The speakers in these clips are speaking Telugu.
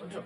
అంటే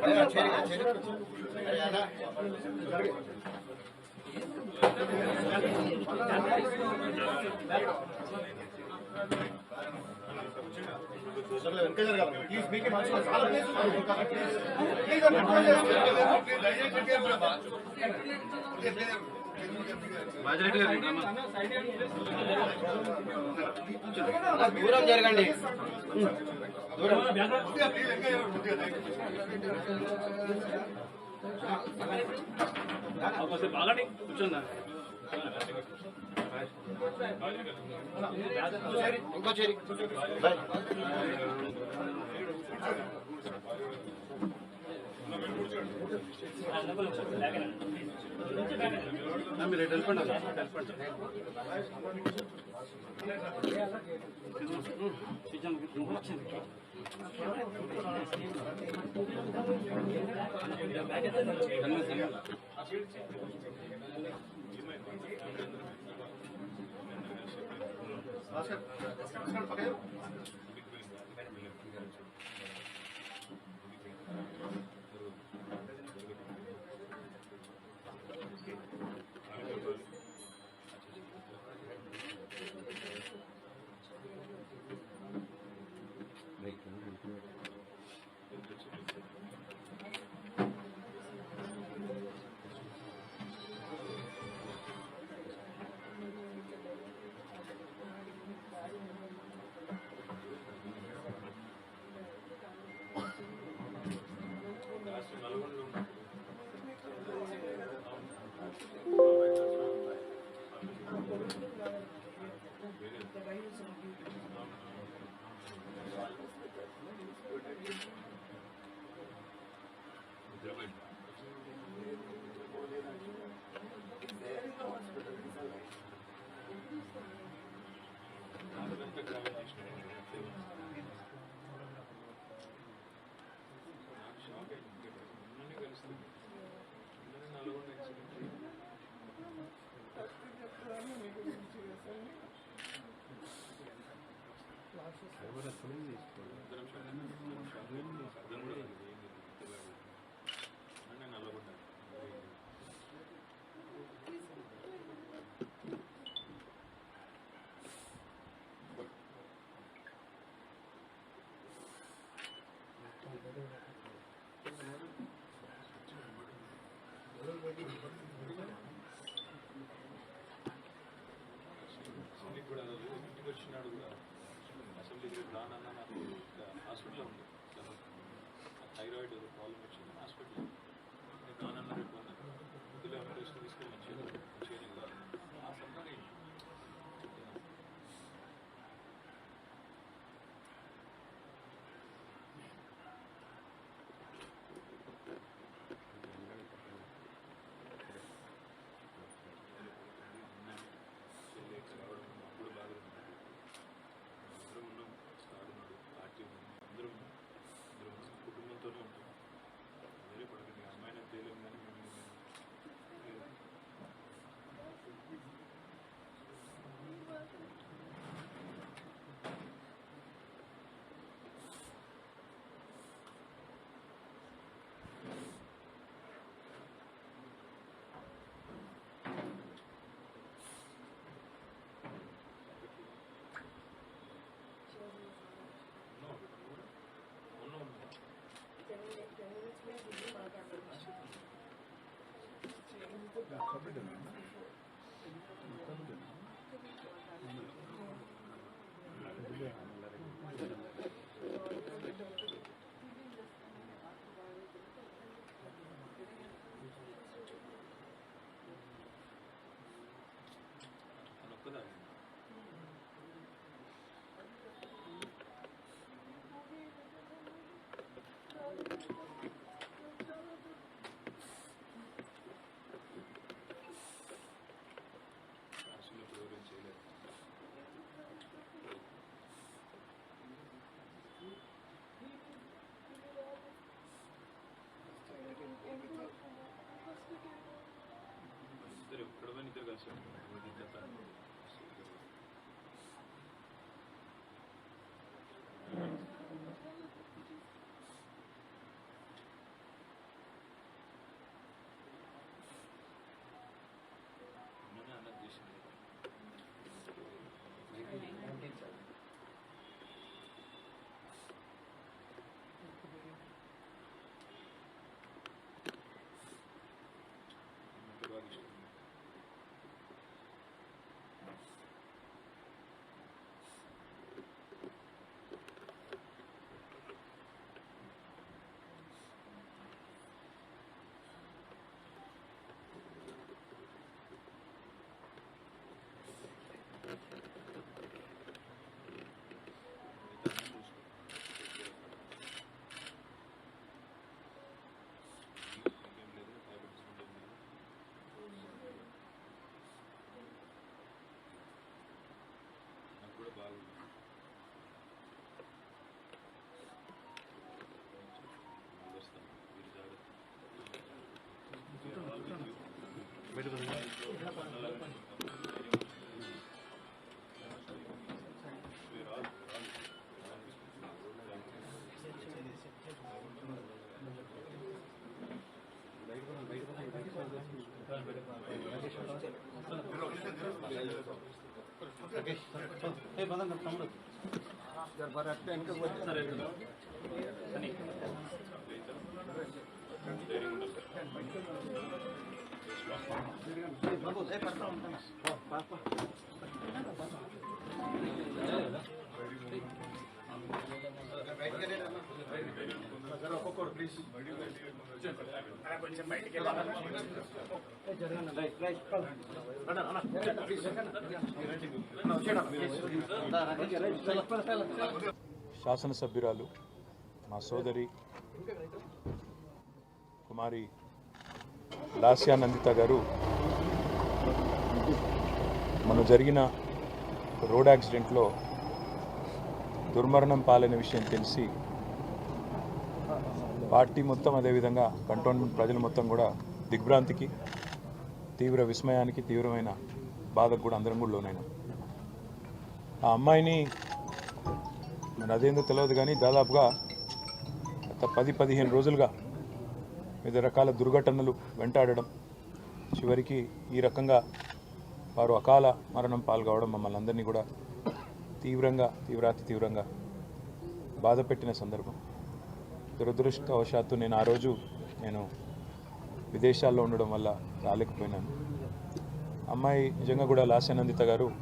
భయ్యా చేరిగా చేరిగా వెనక జరగాలి ప్లీజ్ మీకే మంచిగా చాలా ప్లీజ్ ప్లీజ్ అండి దూరం జరగండి. దూరం బాగానే కూర్చున్నా ఇంకో చేరి. మీరు వెళ్ళిపోండి వెళ్ళిపోండి అసెంబ్లీకి కూడా ఆ ఇంటికి వచ్చినాడు కూడా. అసెంబ్లీ రానన్న నాకు హాస్పిటల్లో ఉంది. థైరాయిడ్ ప్రాబ్లం వచ్చింది హాస్పిటల్లో నేను రానన్న రేపు అన్నాను ఇందులో టెస్ట్ తీసుకొని మంచిగా forbidden. listen. సరే శాసనసభ్యురాలు మా సోదరి కుమారి లాస్యా నందిత గారు మనం జరిగిన రోడ్ యాక్సిడెంట్లో దుర్మరణం పాలైన విషయం తెలిసి పార్టీ మొత్తం అదేవిధంగా కంటోన్మెంట్ ప్రజలు మొత్తం కూడా దిగ్భ్రాంతికి తీవ్ర విస్మయానికి తీవ్రమైన బాధకు కూడా అందరం కూడా లోనైనాం. ఆ అమ్మాయిని మరి అదేందో తెలియదు కానీ దాదాపుగా గత పది పదిహేను రోజులుగా వివిధ రకాల దుర్ఘటనలు వెంటాడడం. చివరికి ఈ రకంగా వారు అకాల మరణం పాల్గొవడం మమ్మల్ని అందరినీ కూడా తీవ్రంగా తీవ్రాతి తీవ్రంగా బాధపెట్టిన సందర్భం. దురదృష్టవశాత్తు నేను ఆ రోజు నేను విదేశాల్లో ఉండడం వల్ల రాలేకపోయినాను. అమ్మాయి నిజంగా కూడా లాస్యానందిత గారు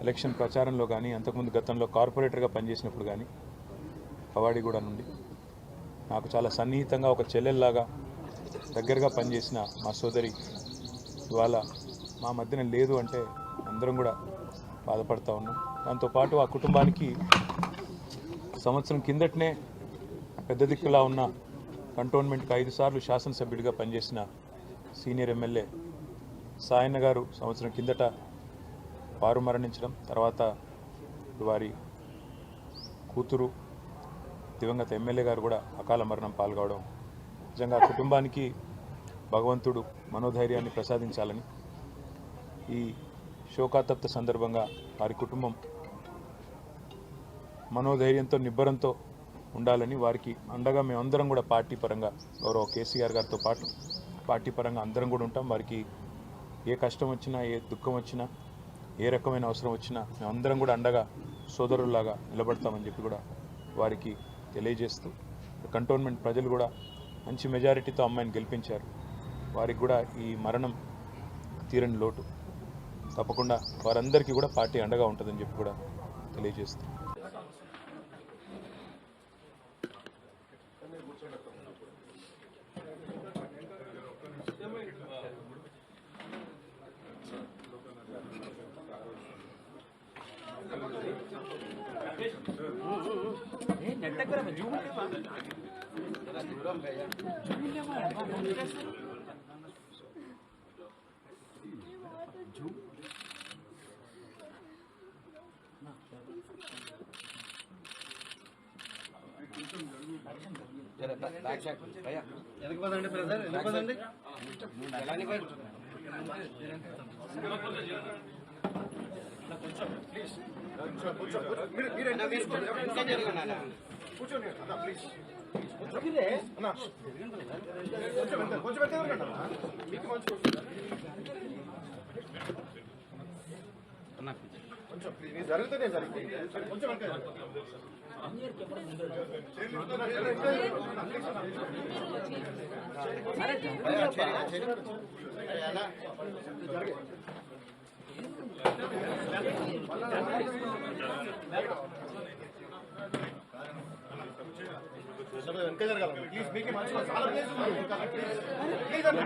ఎలక్షన్ ప్రచారంలో కానీ అంతకుముందు గతంలో కార్పొరేటర్గా పనిచేసినప్పుడు కానీ పవాడిగూడ నుండి నాకు చాలా సన్నిహితంగా ఒక చెల్లెల్లాగా దగ్గరగా పనిచేసిన మా సోదరి. ఇవాళ మా మధ్యన లేదు అంటే అందరం కూడా బాధపడతా ఉన్నాం. దాంతోపాటు ఆ కుటుంబానికి సంవత్సరం కిందటనే పెద్ద దిక్కులా ఉన్న కంటోన్మెంట్కి ఐదు సార్లు శాసనసభ్యుడిగా పనిచేసిన సీనియర్ ఎమ్మెల్యే సాయన్న గారు సంవత్సరం కిందట వారు మరణించడం తర్వాత వారి కూతురు దివంగత ఎమ్మెల్యే గారు కూడా అకాల మరణం పాల్గొవడం నిజంగా కుటుంబానికి భగవంతుడు మనోధైర్యాన్ని ప్రసాదించాలని ఈ శోకాతప్త సందర్భంగా వారి కుటుంబం మనోధైర్యంతో నిబ్బరంతో ఉండాలని వారికి అండగా మేమందరం కూడా పార్టీ పరంగా గౌరవ కేసీఆర్ గారితో పాటు పార్టీ పరంగా అందరం కూడా ఉంటాం. వారికి ఏ కష్టం వచ్చినా ఏ దుఃఖం వచ్చినా ఏ రకమైన అవసరం వచ్చినా మేమందరం కూడా అండగా సోదరుల్లాగా నిలబడతామని చెప్పి కూడా వారికి తెలియజేస్తూ కంటోన్మెంట్ ప్రజలు కూడా మంచి మెజారిటీతో అమ్మాయిని గెలిపించారు. వారికి కూడా ఈ మరణం తీరని లోటు. తప్పకుండా వారందరికీ కూడా పార్టీ అండగా ఉంటుందని చెప్పి కూడా తెలియజేస్తూ బ్యాక్ సైడ్ భయ్యా వెనక పదండి బ్రదర్ వెనక పదండి ఎలాని కూర్చోండి ప్లీజ్ కొంచెం కొంచెం మీకు మంచి అన్నా కొంచెం ఇది జరుగుతూనే జరుగుతుంది కొంచెం వెనక జరగాలి ప్లీజ్ మీకే మంచిగా చాలా ప్లేస్ ప్లీజ్ అట్లా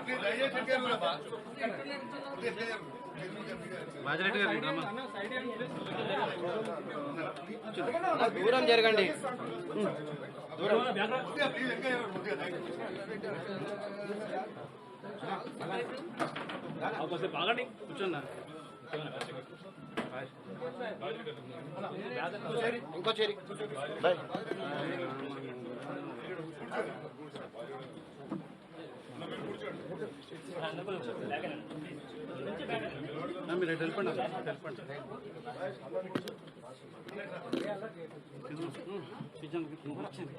ప్లీజ్ దయచేసి దూరం జరగండి. బాగండి కూర్చున్నా ఇంకో చేరి. బాయ్. కూర్చోండి. మీరు ఎటు వెళ్ళిపోండి వెళ్ళిపోండి కిచెన్ వచ్చింది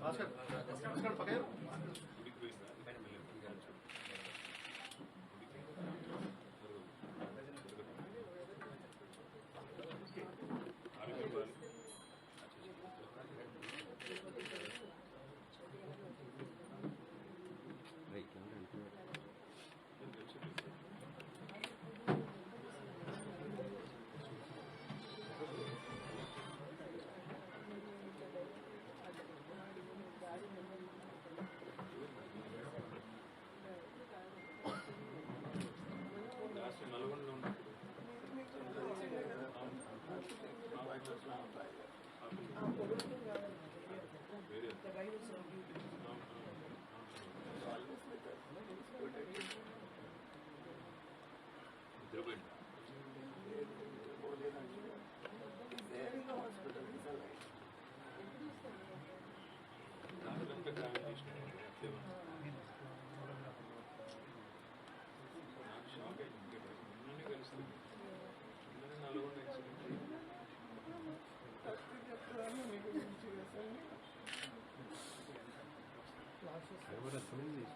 భాస్కర్ 얼마나 좋은지.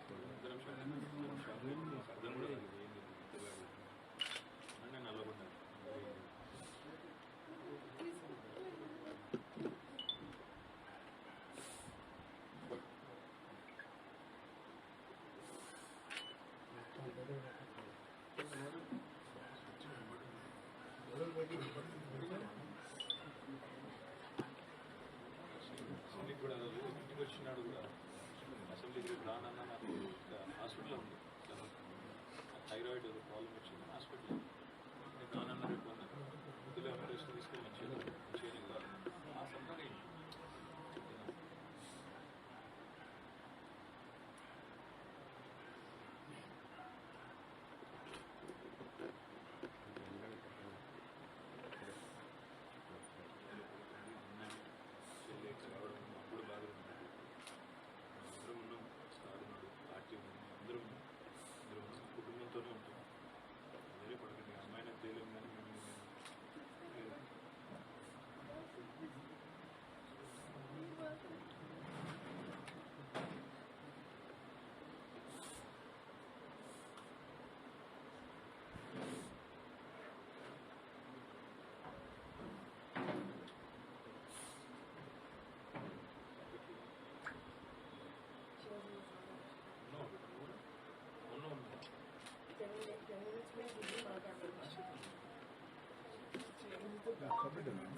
Kabul edemem.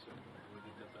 হয়েছে অভিজ্ঞতা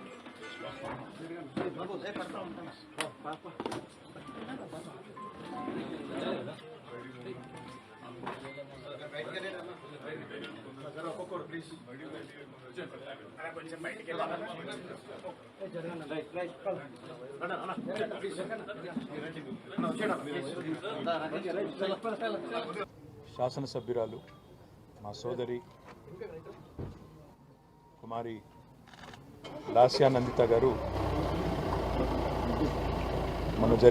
పదండి తమ్ముడు శాసనసభ్యురాలు మా సోదరి కుమారి లాస్యా నందిత గారు మన జరిగిన